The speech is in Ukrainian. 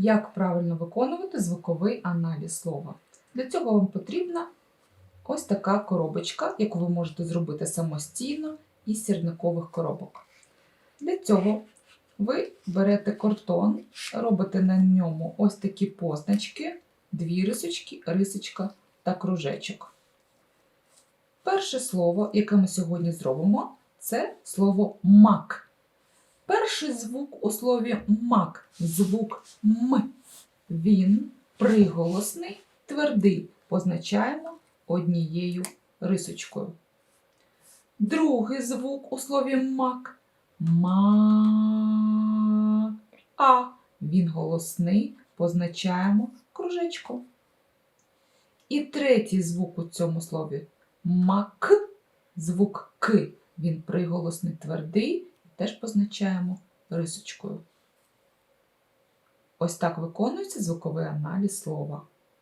Як правильно виконувати звуковий аналіз слова? Для цього вам потрібна ось така коробочка, яку ви можете зробити самостійно із сірникових коробок. Для цього ви берете картон, робите на ньому ось такі позначки, дві рисочки, рисочка та кружечок. Перше слово, яке ми сьогодні зробимо, це слово мак. Перший звук у слові мак звук М. Він приголосний, твердий, позначаємо однією рисочкою. Другий звук у слові мак ма. А. Він голосний, позначаємо кружечком. І третій звук у цьому слові мак. Звук К. Він приголосний твердий, теж позначаємо рисочкою. Ось так виконується звуковий аналіз слова.